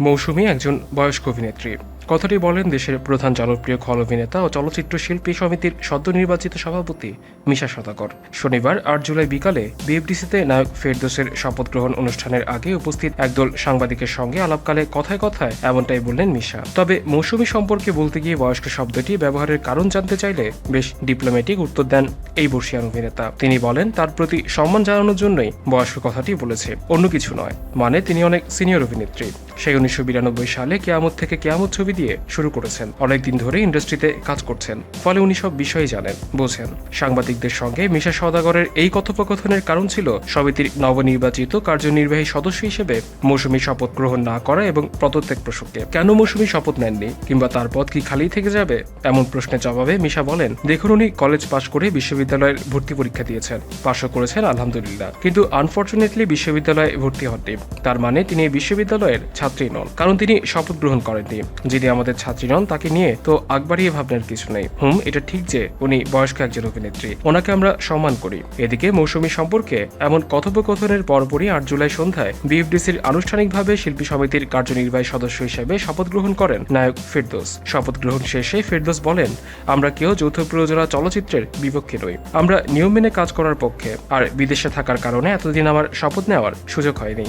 মৌসুমী একজন বয়স্ক অভিনেত্রী। কথাটি বলেন দেশের প্রধান জনপ্রিয় খল অভিনেতা ও চলচ্চিত্র শিল্পী সমিতির সদ্য নির্বাচিত সভাপতি মিশা সদাকর শনিবার আট জুলাই বিকালে বিএফডিসিতে নায়ক ফেরদোসের শপথ গ্রহণ অনুষ্ঠানের আগে উপস্থিত একদল সাংবাদিকের সঙ্গে আলাপকালে কথায় কথায় এমনটাই বললেন মিশা। তবে মৌসুমী সম্পর্কে বলতে গিয়ে বয়স্ক শব্দটি ব্যবহারের কারণ জানতে চাইলে বেশ ডিপ্লোম্যাটিক উত্তর দেন এই বর্ষিয়ান অভিনেতা। তিনি বলেন, তার প্রতি সম্মান জানানোর জন্যই বয়স্ক কথাটি বলেছে, অন্য কিছু নয়। মানে তিনি অনেক সিনিয়র অভিনেত্রী। সেই উনিশশো বিরানব্বই সালে কেয়ামত থেকে কেয়ামত ছবি দিয়ে শুরু করেছেন। অনেকদিন ধরে ইন্ডাস্ট্রিতে কাজ করছেন। ফলে উনি সব বিষয়ে জানেন, বোঝেন। সাংবাদিকদের সঙ্গে মিশা সওদাগরের এই কথোপকথনের কারণ ছিল সমিতির নবনির্বাচিত কার্যনির্বাহী সদস্য হিসেবে মৌসুমী শপথ গ্রহণ না করা এবং পদত্যাগ প্রসঙ্গে। কেন মৌসুমী শপথ নেননি কিংবা তার পদ কি খালি থেকে যাবে? এমন প্রশ্নের জবাবে মিশা বলেন, দেখুন উনি কলেজ পাশ করে বিশ্ববিদ্যালয়ের ভর্তি পরীক্ষা দিয়েছেন। পাশও করেছেন আলহামদুলিল্লাহ। কিন্তু আনফর্চুনেটলি বিশ্ববিদ্যালয়ে ভর্তি হননি। তার মানে তিনি বিশ্ববিদ্যালয়ের ছাত্রী নন। কারণ তিনি শপথ গ্রহণ করেননি। যিনি আমাদের ছাত্রী নন, তাকে নিয়ে তো আগবাড়িয়ে ভাবনার কিছু নেই। হুম, এটা ঠিক যে উনি বয়স্ক একজন অভিনেত্রী। ওনাকে আমরা সম্মান করি। এদিকে মৌসুমী সম্পর্কে এমন কথোপকথনের পরপরই আট জুলাই সন্ধ্যায় বিএফডিসির আনুষ্ঠানিকভাবে শিল্পী সমিতির কার্যনির্বাহী সদস্য হিসেবে শপথ গ্রহণ করেন নায়ক ফেরদোস। শপথ গ্রহণ শেষে ফেরদোস বলেন, আমরা কেউ যৌথ প্রযোজনা চলচ্চিত্রের বিপক্ষে নই। আমরা নিয়ম মেনে কাজ করার পক্ষে। আর বিদেশে থাকার কারণে এতদিন আমার শপথ নেওয়ার সুযোগ হয়নি।